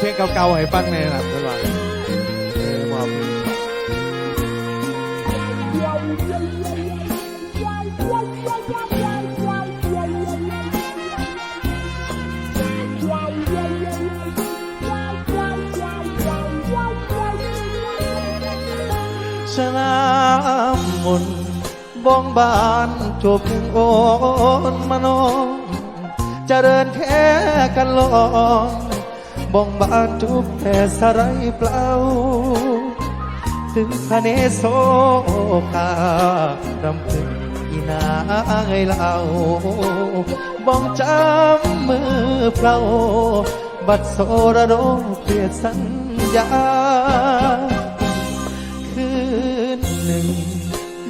เพลงเก่าๆให้ฟังในอยล่ะเพื่อนว่าเออมอบชนะมุนบ้องบานจบถึงโอนมานองเจริญแค่กันลอง บ้องบานจุบแต่สไรเปล่า ถึงพระเนโสการำพึงอีนาไงเล่าบ้องจำมือเปล่า บัดโซระโดเปลี่ยนสัญญา คืนหนึ่ง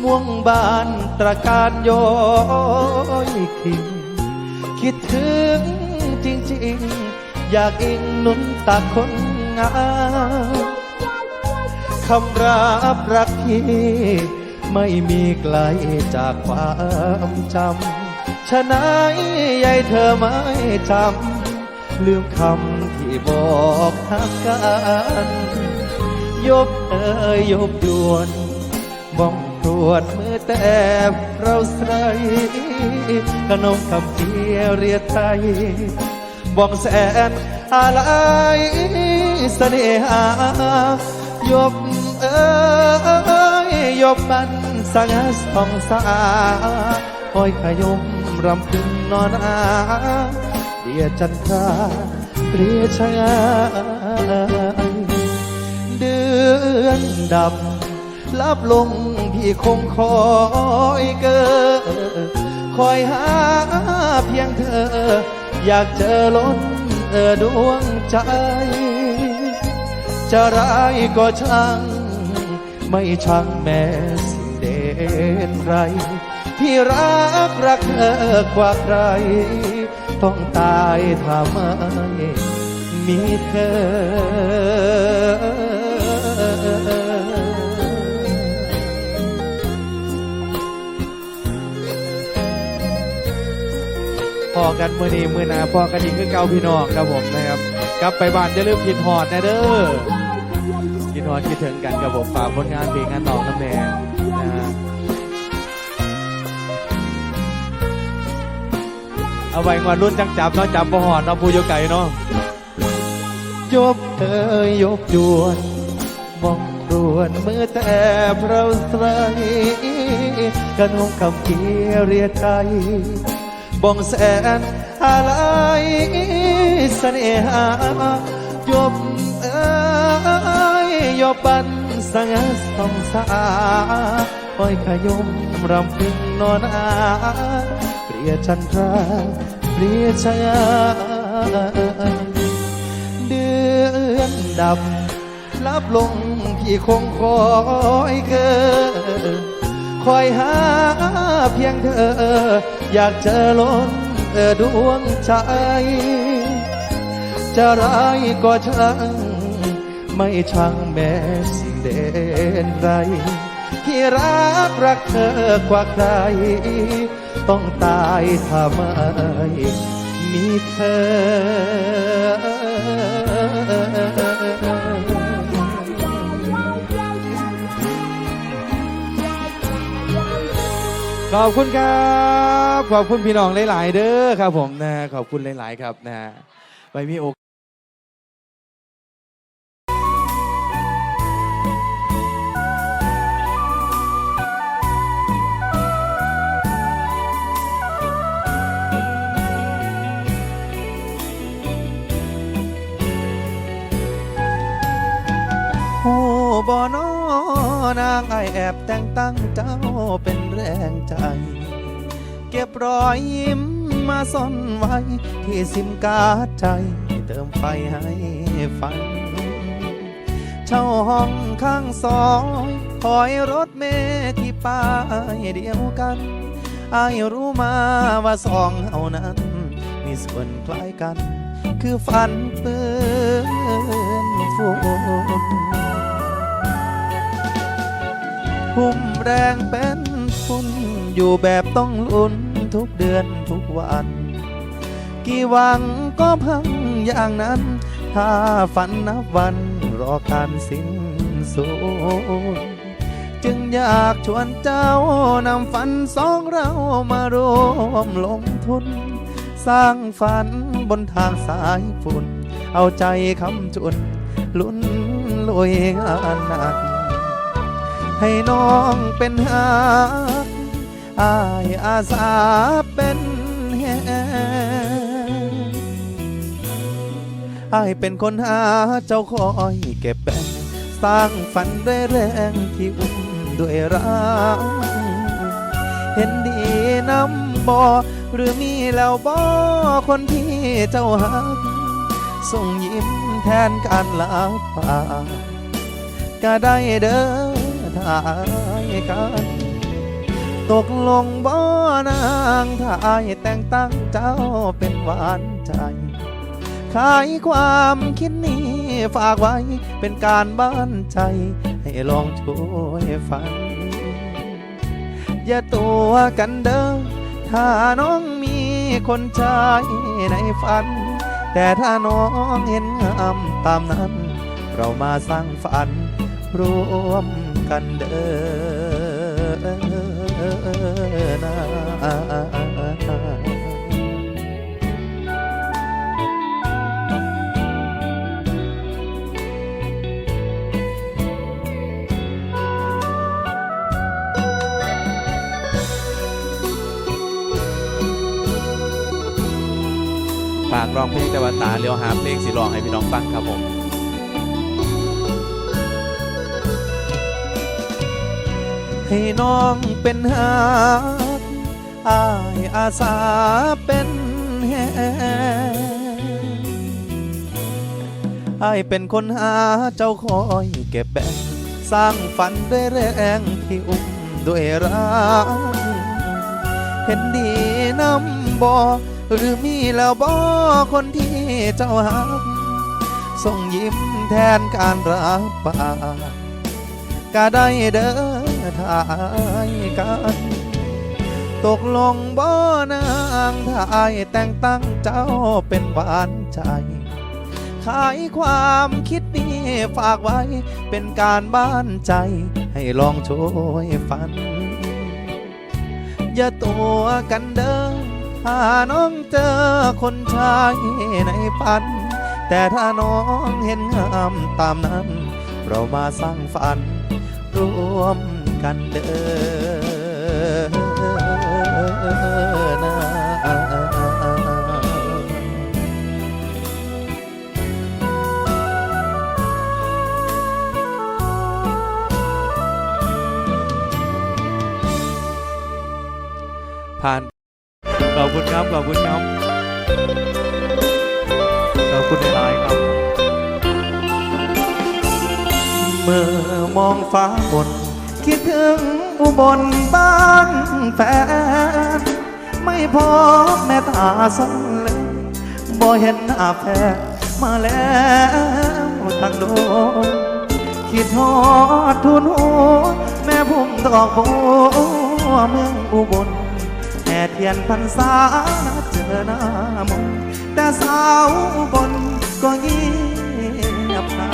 ม่วงบานตระการย้อยคิงคิดถึงจริงๆ อยากอิงนุนตาคนงามคำรับรักพี่ไม่มีไกลจากความจำฉะนั้นยายเธอไม่จำ ลืมคำที่บอกหักกันยบเอ่ยยบยวนบ้องตรวจมือแต่เราใส่ขนมคำเจียเรียไทย บ้องแสนอะไรเสน่หายบเอ่ยยบมันสังสองสาคอยขยมรำพึงนอนอาเดียจันทราเปรียชายเดือนดับลับลงพี่คงคอยเกิดคอยหาเพียงเธอ อยากเจอล้นเออดวงใจ จะร้ายก็ช่าง ไม่ช่างแม้สิ่งเด่นไร ที่รักรักเธอกว่าใคร ต้องตายถ้าไม่มีเธอ อกันมือนี้มือหนาพอกันอีกคือเก่าพี่น้องครับผมนะครับ กลับไปบ้านจะลืมคิดหอดนะเด้อคิดหอดคิดถึงกันกับผมฝากผลงานเพลงงานน้องน้ำแดงนะฮะเอาไว้งวดรุ่นจังจับเนาะจับบ่หอดเนาะผู้อยู่ไก่เนาะยบเธอยบยวนมองรวนมือแต่เราใส่กันหงคำเกียเรียกใจ บ้องแสนอะไรเสน่หายบเอ้ยยบบันสังสองสาคอยขยมรำพึงนอนอาเปรียจันทราเปรียชายาเดือนดับลับลงพี่คงคอยเกิด คอยหาเพียงเธอ อยากเจอล้นเออดวงใจ จะร้ายก็ช่างไม่ช่างแม้สิ่งเด่นไรที่รักรักเธอกว่าใคร ต้องตายถ้าไม่มีเธอ ขอบคุณครับ ขอบคุณพี่น้องหลาย ๆ เด้อครับผมนะขอบคุณหลาย ๆ ครับนะไปมีโอกโอ้บอนอนางไอแอบแต่งตั้งเจ้าเป็น รงใจ เก็บรอยยิ้มมาซ่อนไว้ ที่ซิมการ์ดใจเติมไฟให้ฝัน เช่าห้องข้างซอยคอยรถเมล์ที่ป้ายเดียวกันอายรู้มาว่าสองเฮานั้น มีส่วนคล้ายกัน คือฝันเปื้อนฝุ่นหุ่มแรงเป็น ฝุ่นอยู่แบบต้องลุ้นทุกเดือนทุกวัน กี่หวังก็พังอย่างนั้น ถ้าฝันนับวันรอการสิ้นสุดจึงอยากชวนเจ้านำฝันสองเรามารวมลงทุน สร้างฝันบนทางสายฝุ่น เอาใจคำจุน ลุ้นลุยงานหนัก ให้น้องเป็นหากอายอาสาเป็นแหอายเป็นคนหาเจ้าคอยเก็บแบ่งสร้างฝันด้วยแรงที่อุ้มด้วยรักเห็นดีนำบอหรือมีแล้วบอคนที่เจ้าหักส่งยิ้มแทนการลาป่าก็ได้เด้อ ถ้ายกัน ตกลงบ่นางถ้ายแต่งตั้งเจ้าเป็นหวานใจ ขายความคิดนี้ฝากไว้เป็นการบ้านใจ ให้ลองช่วยฟัง อย่าตัวกันเด้อถ้าน้องมีคนใจในฝัน แต่ถ้าน้องเห็นงามตามนั้น เรามาสร้างฝัน รวม กันเด้อนะฝากร้องเพลงแต่ว่าตาเลี้ยวหาเพลงสิร้องให้พี่น้องฟังครับผม ให้น้องเป็นหาอายอาสาเป็นแหงอายเป็นคนหาเจ้าคอยเก็บแบ่งสร้างฝันด้วยแรงที่อุ้มด้วยรักเห็นดีน้ำบอหรือมีแล้วบอคนที่เจ้าหักส่งยิ้มแทนการรับปากก็ได้เด้อ ถ้าอายกัน ตกลงบ่นางถ้าอายแต่งตั้งเจ้าเป็นหวานใจ ขายความคิดนี้ฝากไว้เป็นการบ้านใจ ให้ลองช่วยฝัน อย่าตัวกันเด้อถ้าน้องเจอคนชายในฝัน แต่ถ้าน้องเห็นงามตามนั้น เรามาสร้างฝัน รวม กันเด้อนะผ่านขอบคุณครับขอบคุณครับขอบคุณในไลน์ครับ เมื่อมองฟ้าบน คิดถึงอุบลบ้านแฟน ไม่พบแม่ตาสังเลยบ่เห็นหน้าแฟนมาแล้วตั้งโดนคิดฮอดทุนหัวแม่พุ่มดอกบัวเมืองอุบลแห่เทียนพรรษานัดเจอหน้ามนแต่สาวอุบลก็เงียบหา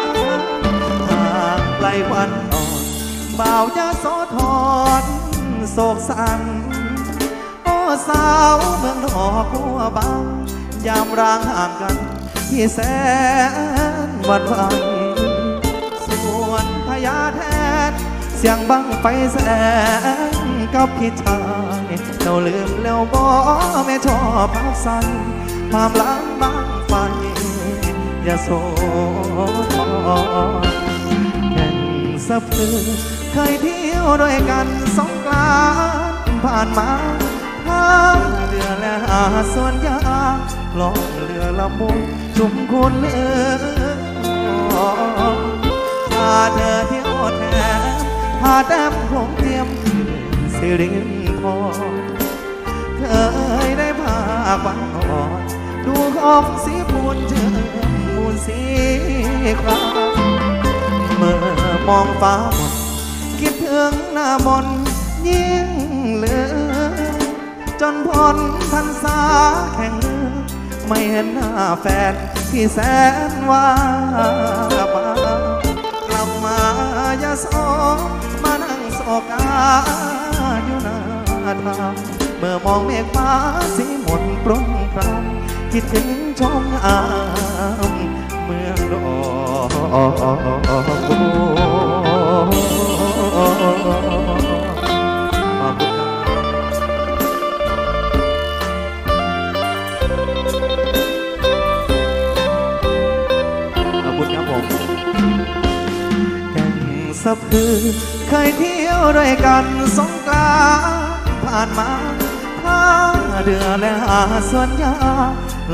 ยทางไกลวัน บ่าวยาโสธรโศกสันโอ้สาวเมืองนอกหัวบางยามร้างห่างกันที่แสนหวันไหวส่วนพญาแทนเสียงบังไฟแสงกับพี่ชายเราลืมแล้วบ่แม่ชอบพักสันความลังบางไฟอย่าโสธร สะพือ เคยเที่ยวด้วยกันสงกรานผ่านมาทางเรือและหาส่วนยาลองเรือละมุนชุมคุณเลือพาเธอเที่ยวแทนพาแต้มคงเตรียมสิรินทรเคยได้พาควันอ่อนดูของสีมูลเจอมูลสีครา มองฟ้าหมดคิดถึงหน้ามนยิ่งเหลือ จนพนพรรษาแข่งเรือไม่เห็นหน้าแฟนที่แสนว่าบากลับมายาโสมานั่งโศกาอยู่หน้าทางเมื่อมองเมฆฟ้าสีหมนปรุงพรางคิดถึงชมอามเมื สะพือเคยเที่ยวด้วยกันสงกรานผ่านมาท่าเรือและหาสวนยา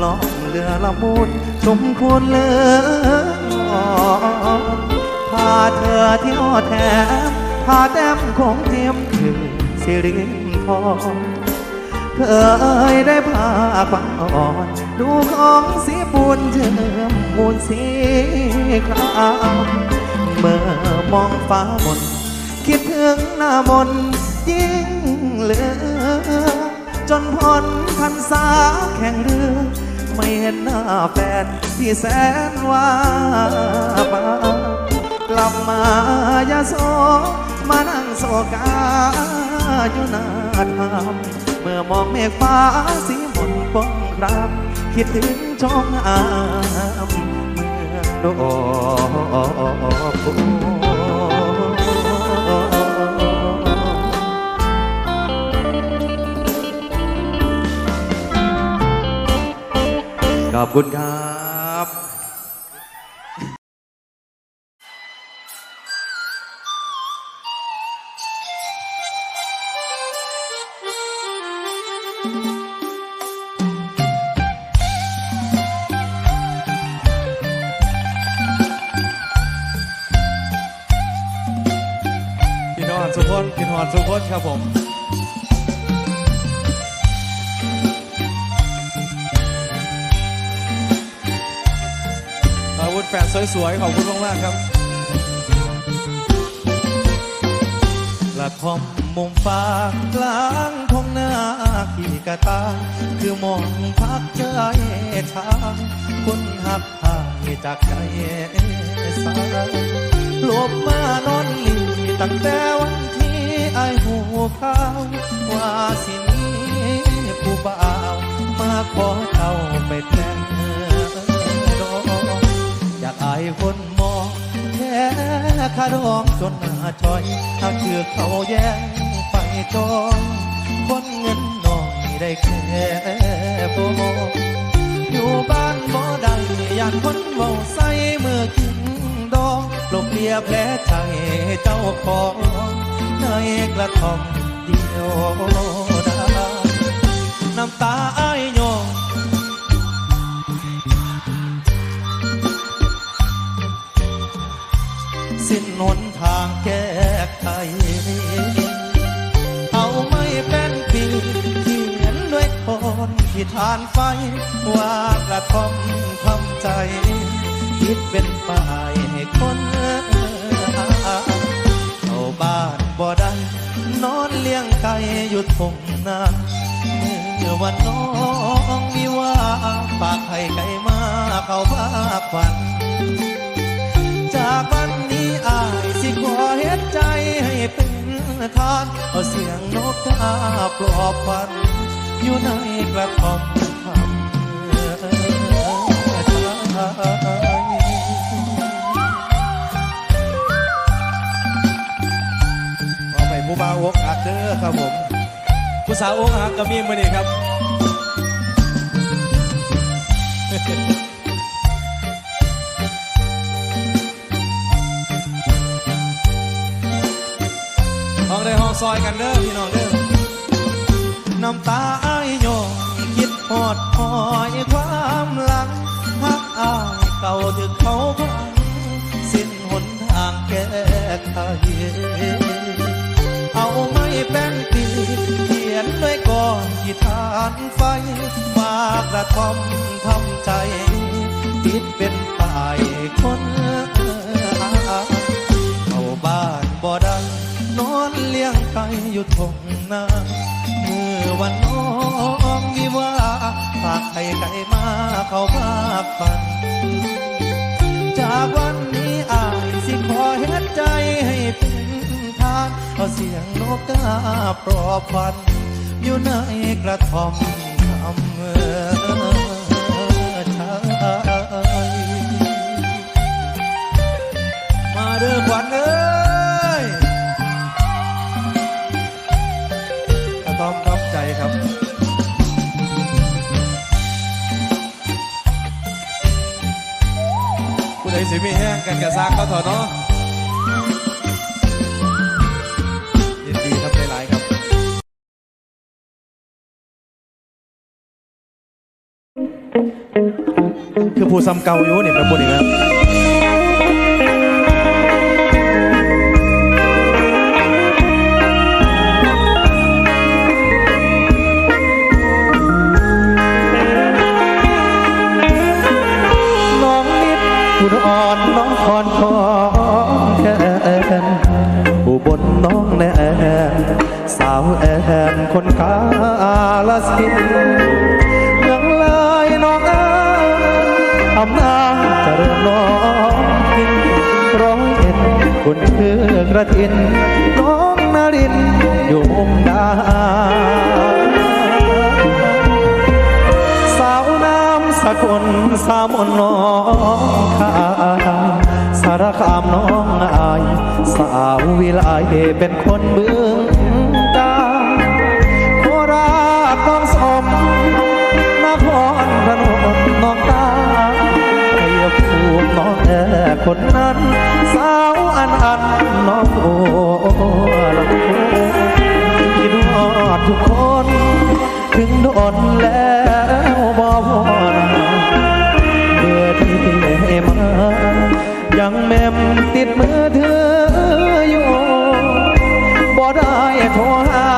ล่องเรือละมุนชมคุณเลือ พาเธอเที่ยวแถมพาแต้มคงเทียมคือสิรินทรเคยได้พาความอ่อน ดูของสีปูนเชื่อมมูลสีครามเมื่อมองฟ้ามนคิดถึงหน้ามนยิ่งเหลือ จนพ้นพันษาแข่งเรือ ไม่เห็นหน้าแฟนที่แสนว่าบากลับมายาโสมานั่งโศกาอยู่หน้าทางเมื่อมองเมฆฟ้าสีหมนปองครามคิดถึงชมอามเมืองโดก อบคุณครับ แฟนสวยๆ ขอบคุณมากๆครับ ละคอมมุมฟากลางทงหน้าขี่กระตา คือมองพักใจทางคนหักหายจากใจสายหลบมานอนหลีตั้งแต่วันที่ไอหูข้าวว่าสิมีผู้บ่าว มาขอเจ้าไปแต่งดอากอายคนมองแค่คาดองจนหน้าชอยถ้าคือเขาแย่งไปจองคนเงินน้อยได้แค่โบอยู่บ้านบ่ได้อยากคนเมาใส่เมื่อกินดองปลบเลียแผลใจเจ้าของในกระท่อมเดียวดายน้ำตาอาย หนทางแก้ไขเอาไม่เป็นปีเขียนด้วยคนที่ทานไฟ ว่ากระทอมทำใจ คิดเป็นป้ายให้คนเข้าบ้านบ่ได้ นอนเลี้ยงไก่อยู่ทงนาเมื่อวันน้องมีว่าฝากไข่ไก่มาเข้าบ้าควัน ทานเอาเสียงนกกาปลอบฝัน อยู่ในกระท่อมทำขอไปผู้บ่าวอกหักเด้อครับผมผู้สาวอกหักก็มีมือนี่ครับ ซอยกันเด้อพี่น้องเด้อน้ำตาอายยองคิดหอดหอยความหลังพักอายเก่าถึงเขาพังสิ้นหนทางแก้ไขเอาไม่เป็นปีเขียนด้วยก้อนที่ทานไฟมากระทอมทำใจติดเป็นป้ายคน อยู่ทงนาเมื่อวันน้องวิว่าฝากไข่ไก่มาเข้ามาฝัน จากวันนี้อายสิขอเฮ็ดใจให้เป็นทานเอาเสียงนกกาปลอบควัน อยู่ในกระท่อมอำเภอชายมาเด้อขวัญเอ้ มีแห้งกันกระซากเขาเถอะเนาะยินดีครับหลายๆครับคือผู้ซ้ำเก่าอยู่นี่เป็นบุญอีกแล้ว อุดอ่อนน้องคอนของแคนผู้บนน้องแนนสาวแอนคนกาลสินเมืองเลยน้องอ๋ยอำนาจเจริญน้องพินร้อยเอ็ดคนเพื่อกระถินน้องนารินอยู่มุมดาสาวน้ำสกุลสามนน้องคา สารคามน้องอาย สาววิไลเป็นคนเมืองกาญโคราชน้องสมนครพนมน้องตาไอ้ภูมิน้องแอคนนั้น สาวอันอันน้องโอลำพูคิดฮอดทุกคน ถึงโดนแล้วบ่ มือเธออยู่บ่ได้โทรหา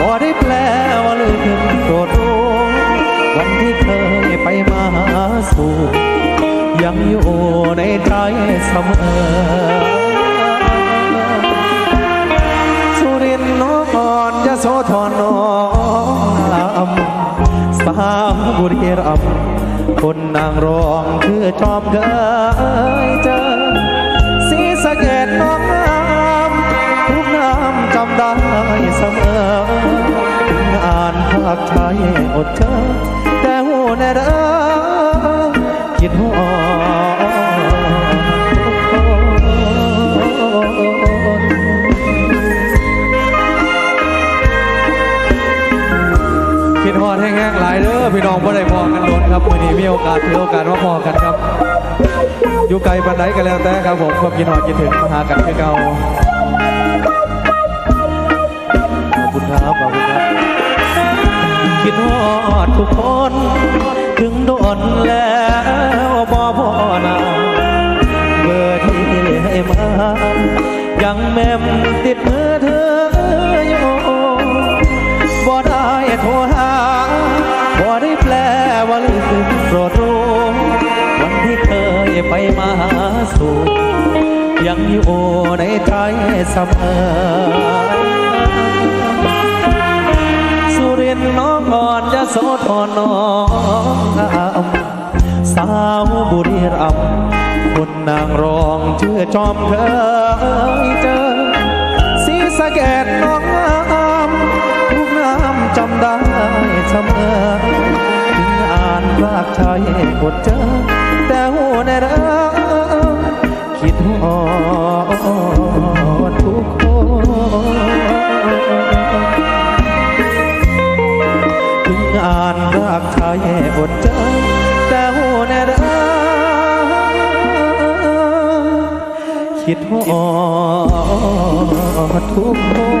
บ่ได้แปลว่าลืมโปรดรู้วันที่เคยไปมาสู่ยังอยู่ในใจเสมอสุรินทร์น้องอ่อนยโสธรนองอำสาวบุรีรัมย์คนนางรองคือจอมเกยเจอ สมองานภาคไทยอดเจอแต่หูแน่เด้อคิดหัวคิดฮอดแห้งๆหลายเด้อพี่น้องบ่ได้พอกันโดนครับวันนี้มีโอกาสถือโอกาสมาพอกันครับอยู่ไกลปานใดก็แล้วแต่ครับผมความคิดฮอดคิดถึงมาหากันคือเก่า ครับขอบคุณครับคิดฮอดทุกคน ถึงโดนแล้วบ่พอนาเบอร์ที่ให้มา ยังแม่มติดมือเธออยู่บ่ได้โทรหาบ่ได้แปลว่าลืมโปรดรู้วันที่เคยไปมาหาสู่ยังอยู่ในใจเสมอ โสธรน้องอำสาวบุรีรัมย์คนนางรองชื่อจอมเคยเจอสีสะเกดน้องงามทุกน้ำจำได้เสมอถึงอ่านภาคไทยอดเจอแต่หัวในเด้อ ก